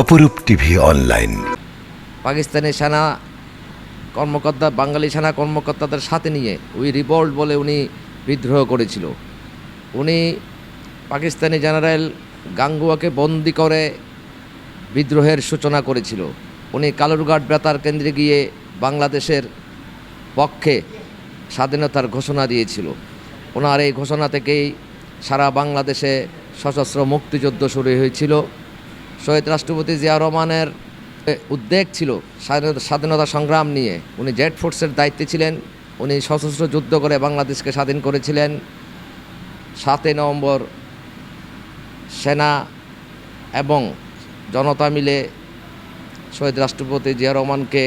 অপরূপ TV online. Pakistani সেনা কর্মকর্তা, বাঙালি সেনা কর্মকর্তাদের সাথে নিয়ে ওই রিভল্ট বলে উনি বিদ্রোহ করেছিল। উনি পাকিস্তানি জেনারেল গাঙ্গুয়াকে বন্দি করে বিদ্রোহের সূচনা করেছিল। উনি কালুরঘাট বেতার কেন্দ্রে গিয়ে বাংলাদেশের পক্ষে স্বাধীনতার ঘোষণা দিয়েছিল। ওনার এই ঘোষণা থেকেই সারা বাংলাদেশে সশস্ত্র মুক্তিযুদ্ধ শুরু হয়েছিল। শহীদ রাষ্ট্রপতি জিয়া রহমানের উদ্বেগ ছিল স্বাধীনতা সংগ্রাম নিয়ে। উনি জেট ফোর্সের দায়িত্বে ছিলেন, উনি সশস্ত্র যুদ্ধ করে বাংলাদেশকে স্বাধীন করেছিলেন। সাতই নভেম্বর সেনা এবং জনতা মিলে শহীদ রাষ্ট্রপতি জিয়া রহমানকে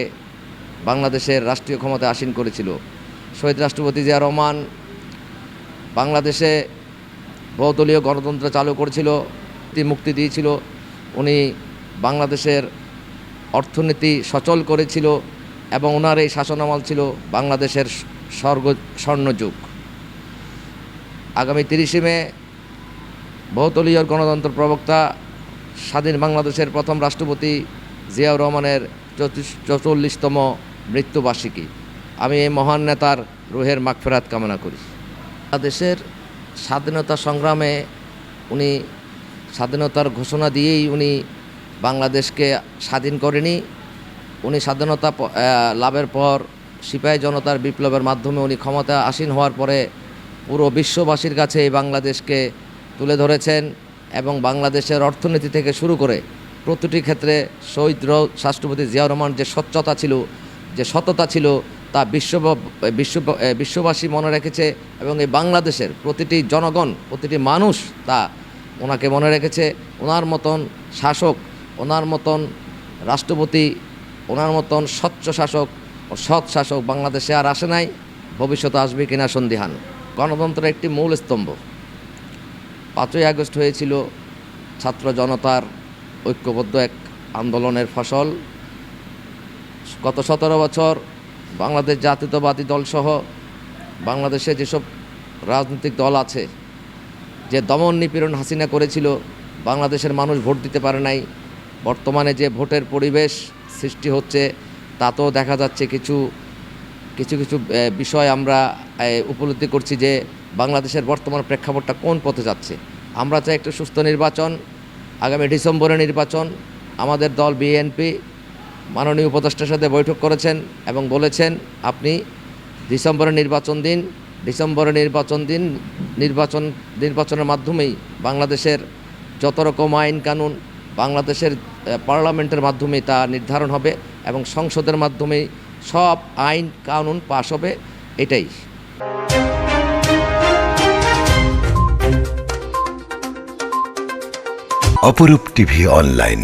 বাংলাদেশের রাষ্ট্রীয় ক্ষমতায় আসীন করেছিল। শহীদ রাষ্ট্রপতি জিয়া রহমান বাংলাদেশে বহুদলীয় গণতন্ত্র চালু করেছিল মুক্তি দিয়েছিল। উনি বাংলাদেশের অর্থনীতি সচল করেছিল এবং ওনার এই শাসনামল ছিল বাংলাদেশের স্বর্গ, স্বর্ণযুগ। আগামী তিরিশে মে বহুতলীয় গণতন্ত্র প্রবক্তা স্বাধীন বাংলাদেশের প্রথম রাষ্ট্রপতি জিয়াউর রহমানের চৌচল্লিশতম মৃত্যুবার্ষিকী। আমি এই মহান নেতার রুহের মাগফেরাত কামনা করি। বাংলাদেশের স্বাধীনতা সংগ্রামে উনি স্বাধীনতার ঘোষণা দিয়েই উনি বাংলাদেশকে স্বাধীন করেনি। উনি স্বাধীনতা লাভের পর সিপাহী জনতার বিপ্লবের মাধ্যমে উনি ক্ষমতা আসীন হওয়ার পরে পুরো বিশ্ববাসীর কাছে এই বাংলাদেশকে তুলে ধরেছেন এবং বাংলাদেশের অর্থনীতি থেকে শুরু করে প্রতিটি ক্ষেত্রে শহীদ রাষ্ট্রপতি জিয়াউর রহমান যে স্বচ্ছতা ছিল, যে সততা ছিল তা বিশ্ব বিশ্ব বিশ্ববাসী মনে রেখেছে এবং এই বাংলাদেশের প্রতিটি জনগণ, প্রতিটি মানুষ তা ওনাকে মনে রেখেছে। ওনার মতন শাসক, ওনার মতন রাষ্ট্রপতি, ওনার মতন স্বচ্ছ শাসক সৎ শাসক বাংলাদেশে আর আসে নাই। ভবিষ্যতে আসবে কিনা সন্দিহান। গণতন্ত্রের একটি মূল স্তম্ভ। পাঁচই আগস্ট হয়েছিল ছাত্র জনতার ঐক্যবদ্ধ এক আন্দোলনের ফসল। গত সতেরো বছর বাংলাদেশ জাতীয়তাবাদী দলসহ বাংলাদেশে যেসব রাজনৈতিক দল আছে, যে দমন নিপীড়ন হাসিনা করেছিল, বাংলাদেশের মানুষ ভোট দিতে পারে নাই। বর্তমানে যে ভোটের পরিবেশ সৃষ্টি হচ্ছে, তাতেও দেখা যাচ্ছে কিছু কিছু কিছু বিষয় আমরা উপলব্ধি করছি যে বাংলাদেশের বর্তমান প্রেক্ষাপটটা কোন পথে যাচ্ছে। আমরা চাই একটু সুস্থ নির্বাচন, আগামী ডিসেম্বরে নির্বাচন, আমাদের দল বিএনপি মাননীয় উপদেষ্টার সাথে বৈঠক করেছেন এবং বলেছেন, আপনি ডিসেম্বরের নির্বাচন দিন, ডিসেম্বরের নির্বাচন দিন, নির্বাচন, নির্বাচনের মাধ্যমেই বাংলাদেশের যত রকম আইন কানুন বাংলাদেশের পার্লামেন্টের মাধ্যমেই তা নির্ধারণ হবে এবং সংসদের মাধ্যমেই সব আইন কানুন পাশ হবে, এটাই। অপরূপ টিভি অনলাইন।